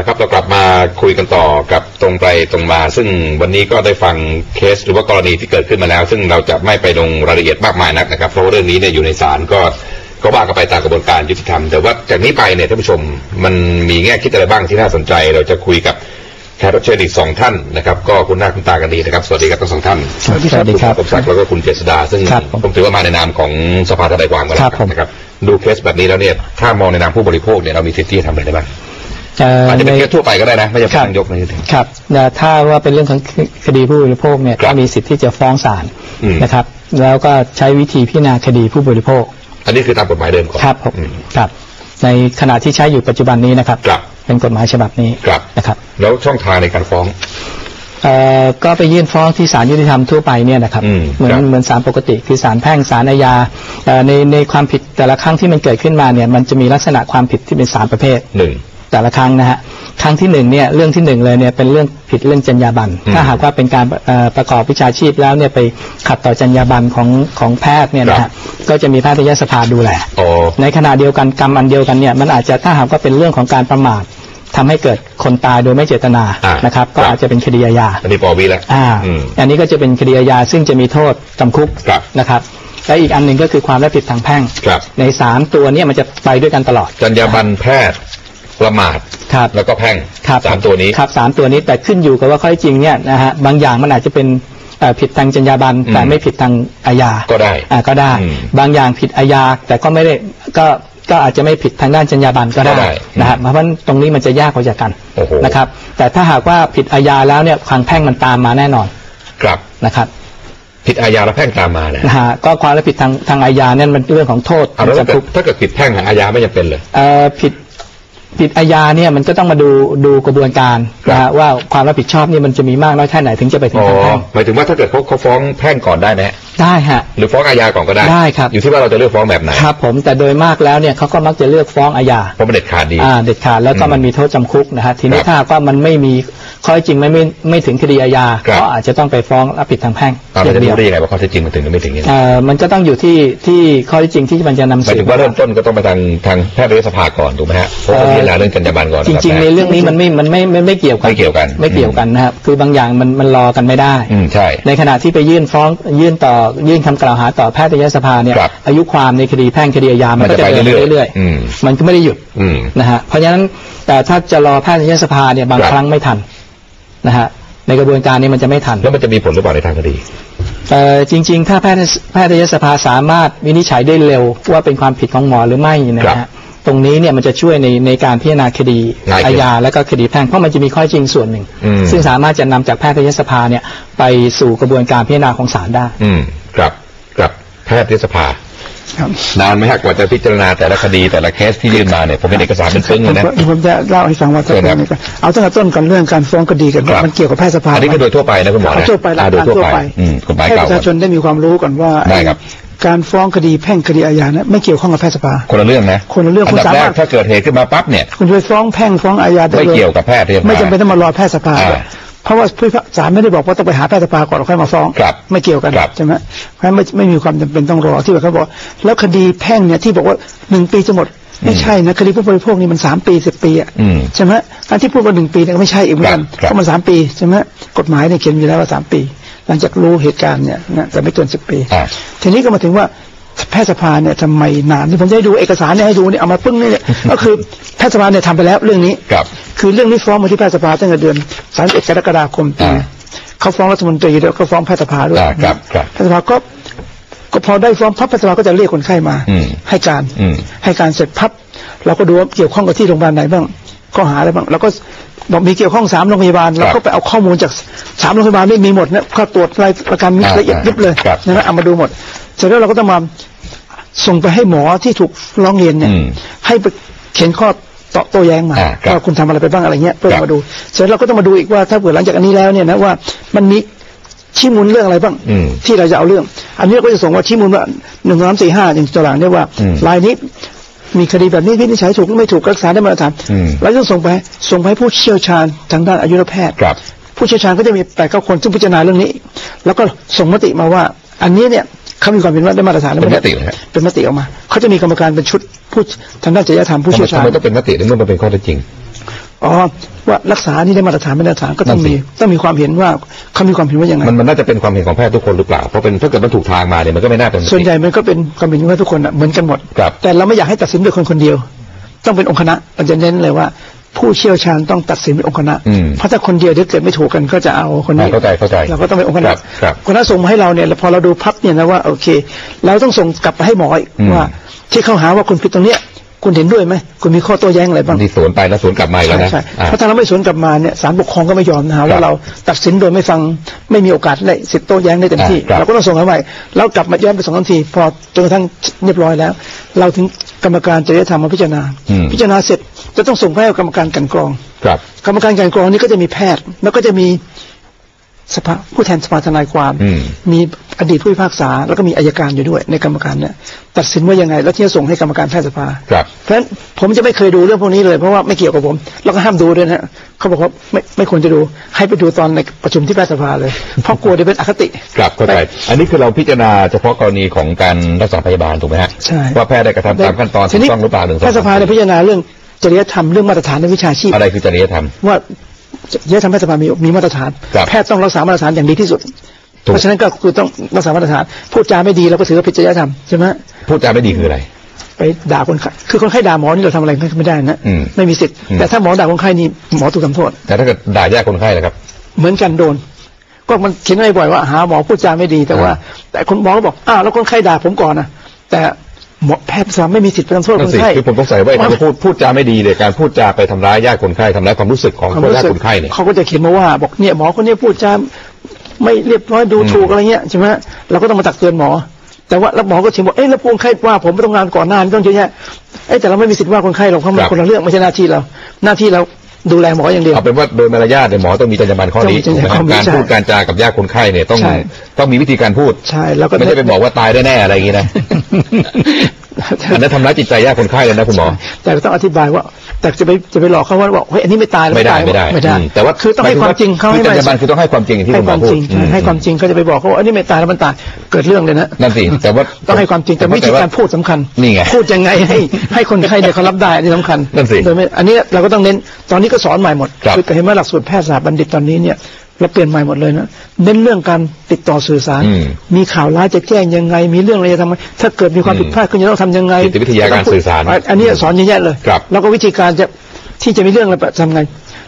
ละครับเรากลับมาคุยกันต่อกับตรงไปตรงมา ซึ่งวันนี้ก็ได้ฟังเคสหรือว่ากรณีที่เกิดขึ้นมาแล้ว ซึ่งเราจะไม่ไปลงรายละเอียดมากมายนักนะครับเพราะว่าเรื่องนี้เนี่ยอยู่ในศาลก็ก็ว่ากันไปตามกระบวนการยุติธรรมแต่ว่าจากนี้ไปเนี่ยท่านผู้ชมมันมีแง่คิดอะไรบ้างที่น่าสนใจ เราจะคุยกับแขกรับเชิญอีกสองท่านนะครับ ก็คุณหน้าคุณตากันดีนะครับ สวัสดีครับทั้งสองท่านสวัสดีครับคุณสมศักดิ์แล้วก็คุณเจษดา ซึ่งครับผมผมถือว่ามาในนามของสภาทนายความกันครับผมนะครับ ดูเคสแบบนี้แล้วเนี่ยถ้ามองในนามผู้บริโภคเนี่ยเรามีสิทธิ์ที่จะทำอะไรได้บ้างเอ่ออาจจะเป็นในเคสทั่วไปก็ได้นะ ไม่ใช่ครับต้องยกในถึง ครับแต่ถ้าว่าเป็นเรื่องของคดีผู้บริโภคเนี่ยครับก็มีสิทธิ์ที่จะฟ้องศาลอืม นะครับ แล้วก็ใช้วิธีพิจารณาคดีผู้บริโภคอันนี้คือตามกฎหมายเดิมก่อน ครับผมอืมครับ ในขณะที่ใช้อยู่ปัจจุบันนี้นะครับ ครับเป็นกฎหมายฉบับนี้ครับ นะครับ แล้วช่องทางในการฟ้อง เอ่อก็ไปยื่นฟ้องที่ศาลยุติธรรมทั่วไปเนี่ยนะครับอืมเหมือนครับเหมือนศาลปกติคือศาลแพ่งศาลอาญาเอ่อในในความผิดแต่ละครั้งที่มันเกิดขึ้นมาเนี่ยมันจะมีลักษณะความผิดที่เป็นสามประเภทหนึ่ง แต่ละครั้งนะฮะครั้งที่หนึ่งเนี่ยเรื่องที่หนึ่งเลยเนี่ยเป็นเรื่องผิดเรื่องจรรยาบรรณอืมถ้าหากว่าเป็นการเอ่อประกอบวิชาชีพแล้วเนี่ยไปขัดต่อจรรยาบรรณของของแพทย์เนี่ยนะครัฮะบก็จะมีแพทยสภาดูแลอ๋อในขณะเดียวกันกรรมอันเดียวกันเนี่ยมันอาจจะถ้าหากว่าเป็นเรื่องของการประมาททำให้เกิดคนตายโดยไม่เจตนาอ่านนะครับ ก็ครับอาจจะเป็นคดีอาญาอันนี้ปอวีแล้วอ่าอืมอันนี้ก็จะเป็นคดีอาญาซึ่งจะมีโทษจำคุกครับนะครับและอีกอันหนึ่งก็คือความรับผิดทางแพ่งครับในสามตัวเนี่ยมันจะไปด้วยกันตลอดจรรยาบรรณแพทย์ ประมาทครับแล้วก็แพ่งครับสามตัวนี้ครับสามตัวนี้แต่ขึ้นอยู่กับว่าข้อเท็จจริงเนี่ยนะฮะบางอย่างมันอาจจะเป็นเอ่อผิดทางจรรยาบรรณอืมแต่ไม่ผิดทางอาญาก็ได้อ่าก็ได้อืมบางอย่างผิดอาญาแต่ก็ไม่ได้ก็ก็อาจจะไม่ผิดทางด้านจรรยาบรรณก็ได้ก็ได้นะครับเพราะฉะนั้นตรงนี้มันจะยากกว่าจากกันโอ้โหนะครับ แต่ถ้าหากว่าผิดอาญาแล้วเนี่ยทางแพ่งมันตามมาแน่นอน ครับนะครับ ผิดอาญาและแพ่งตามมาเนี่ยนะฮะก็ความรับผิดทางทางอาญาเนี่ยมันเรื่องของโทษเอาแล้วถ้าเกิดจำคุกถ้าเกิดผิดแพ่งอาญาไม่จำเป็นเลยเอ่อผิด ผิดอาญาเนี่ยมันก็ต้องมาดูดูกระบวนการครับนะฮะว่าความรับผิดชอบนี่มันจะมีมากน้อยแค่ไหนถึงจะไปถึงอ๋อทางแพ่งหมายถึงว่าถ้าเกิดเขาเขาฟ้องแพ่งก่อนได้ไหมได้ฮะ หรือฟ้องอาญาก่อนก็ได้ได้ครับ อยู่ที่ว่าเราจะเลือกฟ้องแบบไหนครับ ผมแต่โดยมากแล้วเนี่ยเขาก็มักจะเลือกฟ้องอาญาเพราะมันเด็ดขาดดีอ่าเด็ดขาดแล้วก็อืมมันมีโทษจำคุกนะฮะทีนี้ครับถ้าหากว่ามันไม่มีข้อเท็จจริงไม่ไม่ไม่ถึงคดีอาญาครับก็อาจจะต้องไปฟ้องรับผิดทางแพ่งเอาอเราย่างจะเดีรู้ยวได้ยังไงว่าข้อเท็จจริงมันถึงหรือไม่ถึงเนี่ยเอ่อมันก็ต้องอยู่ที่ที่ข้อเท็จจริงที่มันจะนำหมายสืถึบงว่าเริ่มต้นก็ต้องไปทางทางแพทยสภาก่อนถูกไหมฮะเพราะเอ่ต้องอพิจารณาเรื่องจรรยาบรรณก่อนจริงๆในเรื่องนี้มันไม่มันไม่ไม่ไม่เกี่ยวกันไม่เกี่ยวกันไม่เกี่ยวกันนะครับคือบางอย่างมันมันรอกันไม่ได้อืมใช่ในขณะที่ไปยื่นฟ้องยื่นต่อยื่นคำกล่าวหาต่อแพทยสภาเนี่ยครับอายุความในคดีแพ่งคดีอาญามันมันก็จะจะไปเดินเรื่อยๆเรื่อยอืมๆมันก็ไม่ได้หยุดอืมนะฮะเพราะฉะนั้นแต่ถ้าจะรอแพทยสภาเนี่ยบางครับครั้งไม่ทันนะฮะในกระบวนการนี้มันจะไม่ทันแล้วมันจะมีผลหรือเปล่าในทางคดีเอ่อจริง ๆ ถ้าแพทยแพทยสภาสามารถวินิจฉัยได้เร็วว่าเป็นความผิดของหมอหรือไม่นะครัฮะบต รงนี้เนี่ยมันจะช่วยในในการพิจารณาคดีง่ายขึ้นอาญาและก็คดีแพ่งเพราะมันจะมีข้อจริงส่วนหนึ่ง อืม ซึ่งสามารถจะนำจากแพทยสภาเนี่ยไปสู่กระบวนการพิจารณาของศาลได้ อืมครับครับแพทยสภา ครับ นานไหมฮะกว่าจะพิจารณาแต่ละคดีแต่ละเคสที่ยื่นมาเนี่ยผมเป็นเอกสารเป็นปึ้งเลยนะ ผมผมจะเล่าให้ฟังว่าเชิญครับเอาตั้งแต่ต้นก่อนเรื่องการฟ้องคดีกันครับมันเกี่ยวกับแพทยสภาอันนี้ก็โดยทั่วไปนะคุณหมอเอานะทั่วไปหลักอ่าโดยการทั่วทั่วไปไปอืมกฎหมายให้เก่าประชาชนได้มีความรู้ก่อนว่าได้ครับ การฟ้องคดีแพ่งคดีอาญานะไม่เกี่ยวข้องกับแพทยสภาคนละเรื่องนะคนละเรื่องอันดับคุณสาแรมารกถถ้าเกิดเหตุขึ้นมาปั๊บเนี่ยคุณจะไปฟ้องแพ่งฟ้องอาญาได้ไม่ลเกี่ยวกับแพทยสภาไม่จำเป็นต้องมารอแพทยสภาอ่าเพราะว่าผู้พิพากษาไม่ได้บอกว่าต้องไปหาแพทยสภาก่อนแล้วค่อยมาฟ้องครับไม่เกี่ยวกันครับใช่ไหมเพราะฉะนั้นไม่ไม่มีความจำเป็นต้องรอที่แบบเขาบอก แล้วคดีแพ่งเนี่ยที่บอกว่าหนึ่งปีจะหมดไม่ใช่นะคดีผู้บริโภคนี่มันสามปีสิบปีอะอืมใช่ไหมการที่พูดว่าหนึ่งปีเนี่ยก็ไม่ใช่อีกเหมือนกันครับเพราะมันสามปีใช่ไหมกฎหมายเนี่ยเขียนอยู่แล้วว่าสามปี หลังจากรู้เหตุการณ์เนี่ยนะแต่ไม่เกินสิบปีอ่าทีนี้ก็มาถึงว่าแพทยสภาเนี่ยทำไมนานที่ผมจะให้ดูเอกสารเนี่ยให้ดูเนี่ยเอามาปึ้งเนี่ยก็คือแพทยสภาเนี่ยทำไปแล้วเรื่องนี้ครับคือเรื่องนี้ฟ้องมาที่แพทยสภาตั้งแต่เดือน31กรกฎาคมปีอ่าเขาฟ้องรัฐมนตรีแล้วก็ฟ้องแพทยสภาด้วยอ่าครับครับแพทยสภาก็ก็พอได้ฟ้องพับแพทยสภาก็จะเรียกคนไข้มาอืมให้การอืมให้การเสร็จพับเราก็ดูว่าเกี่ยวข้องกับที่โรงพยาบาลไหนบ้างข้อหาอะไรบ้างแล้วก็บอกมีเกี่ยวข้องสามโรงพยาบาลเราก็ไปเอาข้อมูลจาก สามโรงพยาบาลนี่มีหมดนะข้อตรวจรายประกันมีอ่าละเอียดยิบเลยครับนะเอามาดูหมดเสร็จแล้วเราก็ต้องมาส่งไปให้หมอที่ถูกร้องเรียนเนี่ยอืมให้ไปเขียนข้อต่อโต้แย้งมาอ่าครับว่าคุณทำอะไรไปบ้างอะไรเงี้ยเพื่อครับมาดู เสร็จแล้วเราก็ต้องมาดูอีกว่าถ้าเกิดหลังจากอันนี้แล้วเนี่ยนะว่ามันมีชี้มูลเรื่องอะไรบ้างอืมที่เราจะเอาเรื่อง อันนี้เราก็จะส่งว่าชี้มูลว่าหนึ่งสองสามสี่ห้าอย่างตัวหลังเนี่ยว่าอืมรายนี้มีคดีแบบนี้วินิจฉัยถูกหรือไม่ถูกรักษาได้มาตรฐานอืมแล้วก็ส่งไปส่งไปให้ผู้เชี่ยวชาญทางด้านอายุรแพทย์ครับ ผู้เชี่ยวชาญก็จะมีแปดเก้าคนซึ่งพิจารณาเรื่องนี้ แล้วก็ส่งมติมาว่า อันนี้เนี่ยเขามีความเป็นว่าได้มาตรฐานหรือเป็นไม่มติเหรอฮะเป็นมติออกมาเขาจะมีกรรมการเป็นชุดผู้ทางด้านจริยธรรมผู้ทำไมเชี่ยวชาทำญไมต้องเป็นมติในเมื่อมันเป็นข้อเท็จจริงอ๋อว่ารักษานี่ได้มาตรฐานไม่ได้มาตรฐานก็ต้องนั่นสิมีต้องมีความเห็นว่าเขามีความเห็นว่ายังไงมันมันน่าจะเป็นความเห็นของแพทย์ทุกคนหรือเปล่าเพราะเป็นถ้าเกิดมันถูกทางมาเนี่ยมันก็ไม่น่าเป็นส่วนใหญ่มันก็เป็นความเห็นว่าทุกคนอะเหมือนกันหมดครับแต่เราไม่อยากให้ตัดสินโดยคนคนเดียว ต้องเป็นองค์คณะมันจะเน้นเลยว่า ผู้เชี่ยวชาญต้องตัดสินเป็นองค์คณะอืมเพราะถ้าคนเดียวเดี๋ยวเกิดไม่ถูกกันก็จะเอาคนนี้อ่าเข้าใจเข้าใจเราก็ต้องเป็นองค์คณะครับครับคณะส่งมาให้เราเนี่ยแล้วพอเราดูพับเนี่ยนะว่าโอเค เราต้องส่งกลับไปให้หมออีกอืมว่า ที่เขาหาว่าคุณผิดตรงเนี้ยคุณเห็นด้วยไหมคุณมีข้อโต้แย้งอะไรบ้างที่สวนไปแล้วสวนกลับมาอีกแล้วนะใช่อ่าเพราะถ้าเราไม่สวนกลับมาเนี่ยศาลปกครองก็ไม่ยอมนะฮะครัว่าบเราตัดสินโดยไม่ฟังไม่มีโอกาสได้สิทธิ์โต้แย้งได้เต็มที่อ่าครับเราก็ต้องส่งเขาไปแล้วกลับมาย้อนไปสองนาที พอจนกระทั่งเรียบร้อยแล้ว เราถึง กรรมการจริยธรรมมาพิจารณาอืมพิจารณาเสร็จจะต้องส่งไปให้กรรมการกลันกรอง ครับ กรรมการกลันกรองนี่ก็จะมีแพทย์ แล้วก็จะมี สภาผู้แทนสภาทนายความอืมมีอดีตผู้พิพากษา แล้วก็มีอายการอยู่ด้วยในกรรมการเนี่ยตัดสินว่ายังไง แล้วที่จะส่งให้กรรมการแพทยสภาครับเพราะฉะนั้นผมจะไม่เคยดูเรื่องพวกนี้เลยเพราะว่าไม่เกี่ยวกับผม แล้วก็ห้ามดูด้วยนะฮะเขาบอกว่าไม่ไม่ควรจะดู ให้ไปดูตอนในประชุมที่แพทยสภาเลย เพราะกลัวจะเป็นอคติครับเข้าใจอันนี้คือเราพิจารณาเฉพาะกรณีของการรักษาพยาบาลถูกไหมฮะใช่ว่าแพทย์ได้กระทำตามขั้นตอนถูกต้องหรือเปล่าหนึ่งสองแพทยสภาเนี่ยพิจารณาเรื่องจริยธรรมเรื่องมาตรฐานในวิชาชีพอะไรคือจริยธรรมว่า จริยธรรมแพทยสภามีมีมาตรฐานครับแพทย์ต้องรักษามาตรฐานอย่างดีที่สุดถูกเพราะฉะนั้นก็คือต้องรักษามาตรฐาน พูดจาไม่ดีเราก็ถือว่าผิดจริยธรรมใช่ไหมพูดจาไม่ดีคืออะไร ไปด่าคนไข้คือคนไข้ด่าหมอนี่เราทำอะไรไม่ได้นะอืมไม่มีสิทธิ์อืมแต่ถ้าหมอด่าคนไข้นี่หมอถูกทำโทษ แต่ถ้าเกิดด่าญาติคนไข้ล่ะครับ เหมือนกันโดนก็มันเขียนไว้บ่อยว่าหาหมอพูดจาไม่ดีแต่ว่า แต่คนหมอก็บอกอ้าวแล้วคนไข้ด่าผมก่อนนะแต่ หมอแพทย์สามไม่มีสิทธิ์ไปทำโทษนั่คนนสิไข้ คือผมสงสัยว่าไอ้ที่พูดพูดจาไม่ดีเนี่ยการพูดจาไปทำร้ายญาติคนไข้ทำร้ายความรู้สึกของความตัวรู้ญาติสึกคนไข้เนี่ย เขาก็จะเขียนมาว่า บอกเนี่ยหมอคนนี้พูดจาไม่เรียบร้อยดูอืม ถูกอะไรเงี้ยใช่ไหมเราก็ต้องมาตักเตือนหมอ แต่ว่าแล้วหมอก็เถียงบอกเอ๊ะแล้วคนไข้ว่าผมไม่ต้องงานก่อนหน้านี้ต้องเยอะแยะเอ๊ะแต่เราไม่มีสิทธิ์ว่าคนไข้เราเพราะมันคนละเรื่องไม่ใช่หน้าที่เรา หน้าที่เรา ดูแลหมออย่างเดียว เอาเป็นว่าโดยมารยาทเนี่ยหมอต้องมีจรรยาบรรณข้อนี้ต้องมีจรรยาบรรณถูกไหมครับการใช่ พูดการจากับญาติคนไข้เนี่ยต้องใช่ ต้องมีวิธีการพูด ใช่แล้วก็ ไม่ใช่ไปบอกว่าตายแน่ๆอะไรอย่างนี้นะ อันนั้นทำร้ายจิตใจญาติคนไข้เลยนะคุณหมอ แต่ก็ต้องอธิบายว่า แต่จะไปจะไปหลอกเขาว่าบอกเฮ้ยอันนี้ไม่ตายแล้วไม่ได้ตายไม่ได้ไม่ได้อืมแต่ว่าคือต้องให้ความจริงเขาคือให้จรมันรยาบรรณคือต้องให้ความจริงอย่างที่ให้คุณหคมอวามพูดจริงอืมให้ความจริงเขาจะไปบอกเขาว่าอันนี้ไม่ตายแล้วมันตายเกิดเรื่องเลยนะนั่นสิแต่ว่าต้องให้ความจริงแต่วิธีการพูดสำคัญนี่ไงพูดยังไงให้ให้คนไข้เนี่ยเขารับได้อันนี้สำคัญนั่นสิโดยไม่อันนี้เราก็ต้องเน้นตอนนี้ก็สอนใหม่หมดครับอแต่เห็นว่าหลักสูตรแพทยศาสตร์บัณฑิตตอนนี้เนี่ย เราเปลี่ยนใหม่หมดเลยนะเน้นเรื่องการติดต่อสื่อสารอืมมีข่าวร้ายจะแจ้งยังไง มีเรื่องอะไรจะทำไงถ้าเกิดมีความอืมผิดพลาดขึ้นจะต้องทำยังไงจิตวิทยาการสื่อสาร อันนี้สอนเยอะแยะเลยครับแล้วก็วิธีการจะที่จะมีเรื่องอะไรทำไง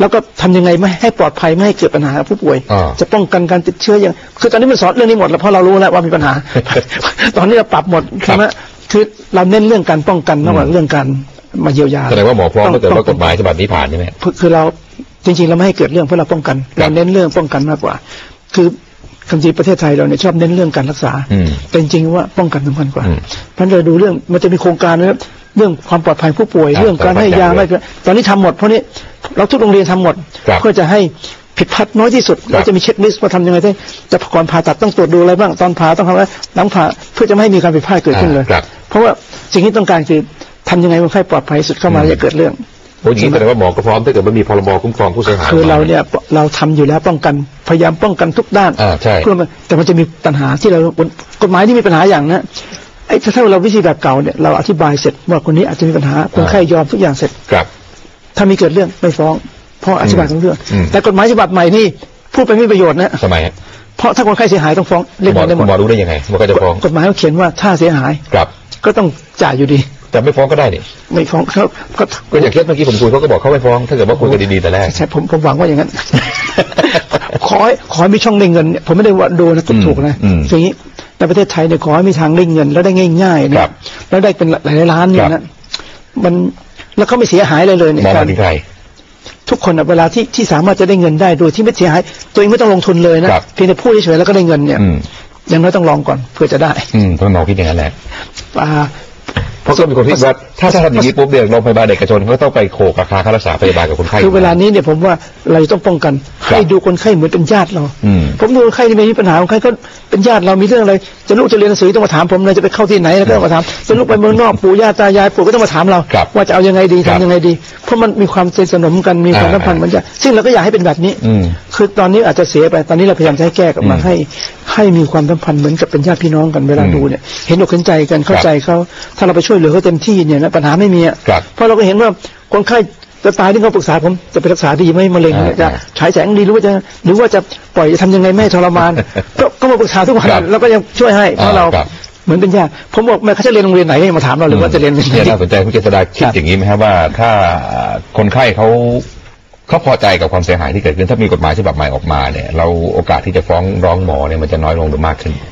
แล้วก็ทำยังไงไม่ให้ปลอดภัยไม่ให้เกิดปัญหากับผู้ป่วยอ่าจะป้องกันการติดเชื้อยังคือตอนนี้มันสอนเรื่องนี้หมดแล้วเพราะเรารู้แล้วว่ามีปัญหา ตอนนี้เราปรับหมดใช่ไหมคือเราเน้นเรื่องการป้องกันมากกว่าเรื่องการมาเยียวยาแสดงว่าหมอพร้อมต้ถ้าเกิดว่าต้กฎหมายฉบับนี้ผ่านใช่ไหมคือคือเรา จริงๆเราไม่ให้เกิดเรื่องเพื่อเราป้องกันครัเราบเน้นเรื่องป้องกันมากกว่า คือคำจริงประเทศไทยเราเนี่ยชอบเน้นเรื่องการรักษาอืมแต่จริงๆว่าป้องกันสำคัญกว่าอืมเพราะฉะนั้นเราดูเรื่องมันจะมีโครงการนะครับเรื่องความปลอดภัยผู้ป่วยครับเรื่องการให้ยาต่อไปไม่ตอนนี้ทำหมดเพราะนี้เราทุกโรงเรียนทำหมดครับเพื่อจะให้ผิดพลาดน้อยที่สุดครับเราจะมีเช็คลิสต์ว่าทำยังไงได้จะก่อนผ่าตัดต้องตรวจดูอะไรบ้างตอนผ่าต้องทำอะไรหลังผ่าเพื่อจะไม่ให้มีการผิดพลาดเกิดขึ้นเลยครับเพราะว่าสิ่งที่ต้องการคือทำยังไงคนไข้ปลอดภัยที่สุดเข้ามาอืมอย่าเกิดเรื่องโอ้ยอย่างนี้แสดงว่าหมอก็พร้อมถ้าเกิดมันมีพรบคุ้มครองผู้เสียหายคือเราเนี่ยเราทำอยู่แล้วป้องกันพยายามป้องกันทุกด้านอ่าใช่เพื่อมันแต่มันจะมีปัญหาที่เรากฎหมายที่มีปัญหาอย่างนะไอ้ถ้าถ้าเราวิธีแบบเก่าเนี่ยเราอธิบายเสร็จว่าคนนี้อาจจะมีปัญหาคนไข้ยอมทุกอย่างเสร็จครับ ถ้ามีเกิดเรื่องไม่ฟ้องเพราะอธิบายทั้งเรื่องอืมแต่กฎหมายฉบับใหม่นี่พูดไปไม่มีประโยชน์นะทำไมฮะเพราะถ้าคนไข้เสียหายต้องฟ้องเรียกหมอเงินได้หมคุดณหมอรู้ได้ยังไงว่าเขาจะฟ้องกฎหมายเขาเขียนว่าถ้าเสียหายครับ ก็ต้องจ่ายอยู่ดี แต่ไม่ฟ้องก็ได้นี่ไม่ฟ้องเขาก็ก็อย่างเคสเมื่อกี้ผมคุยเขาก็บอกเขาไม่ฟ้อง ถ้าเกิดว่าคุยกันดีๆแต่แรกใช่ผมผมหวังว่าอย่างนั้น ขอให้ขอให้มีช่องได้เงินเนี่ยผมไม่ได้ว่าโดนนะอืมถูกๆนะอืมอย่างนี้ในประเทศไทยเนี่ยขอให้มีทางได้เงิน แล้วได้ง่ายๆเนี่ครัยบแล้วได้เป็นหลายๆล้านเนี่คยรันะบมันแล้วเขาไม่เสียหายเลยเลยเนี่ยมองกามารถึงใครทุกคนอะเวลาที่ที่สามารถจะได้เงินได้โดยที่ไม่เสียหาย ตัวเองไม่ต้องลงทุนเลยนะครับเพียงแต่พูดเฉยๆแล้วก็ได้เงินเนี่ยอืมอย่างน้อยต้องลองก่อนเพื่อจะได้อืมต้องมองคิดอย่างนั้นแหละอ่า เพราะก็มีคนคิดว่าถ้าถ้าทำอย่างนี้ปุ๊บเนี่ยโรงพยาบาลเอกชนเขาก็ต้องไปโขกราคาค่ารักษาพยาบาลกับคนไข้คือเวลานี้เนี่ยผมว่าเราจะต้องป้องกันครับให้ดูคนไข้เหมือนเป็นญาติเราอืมผมดูคนไข้ที่ไม่มีปัญหาคนไข้ก็เป็นญาติเรามีเรื่องอะไรจะลูกจะเรียนหนังสือต้องมาถามผมเลยจะไปเข้าที่ไหนแล้วก็ต้องมาถามจะลูกไปเมืองนอกปู่ย่าตายายปู่ก็ต้องมาถามเราครับว่าจะเอายังไงดีครับทำยังไงดี เพราะมันมีความสนิทสนมกันมีความอ่าสัมพันธ์เหมือนกันซึ่งเราก็อยากให้เป็นแบบนี้อืม คือตอนนี้อาจจะเสียไป ตอนนี้เราพยายามจะให้แก้กลับมาอืมให้ ให้มีความสัมพันธ์เหมือนกับเป็นญาติพี่น้องกันเวลาอืมดูเนี่ย เห็นอกเห็นใจกันเข้าใจเขาถ้าเราไปช่วยเหลือเขาเต็มที่เนี่ยนะปัญหาไม่มีอะครับเพราะเราก็เห็นว่าคนไข้จะตายนี่เขาปรึกษาผมจะไปรักษาดีไหมมะเร็งเนี่ยจะอ่าฉายแสงดีหรือว่าจะหรือว่าจะปล่อยจะทำยังไงไม่ให้ทรมานก็ก็มาปรึกษาทุกวันครับแล้วก็ยังช่วยให้เพราะเราครับเหมือนเป็นญาติผมบอกแม่เขาจะเรียนโรงเรียนไหนเนี่ยมาถามเราหรือว่าจะเรียนโรงเรียนเนี่ยไหนน่าสนใจคุณเจษดาคิดครับอย่างนี้ไหมครับว่าถ้าคนไข้เขา เขาพอใจกับความเสียหายที่เกิดขึ้นถ้ามีกฎหมายฉบับใหม่ออกมาเนี่ยเราโอกาสที่จะฟ้องร้องหมอเนี่ยมันจะน้อยลงหรือมากขึ้น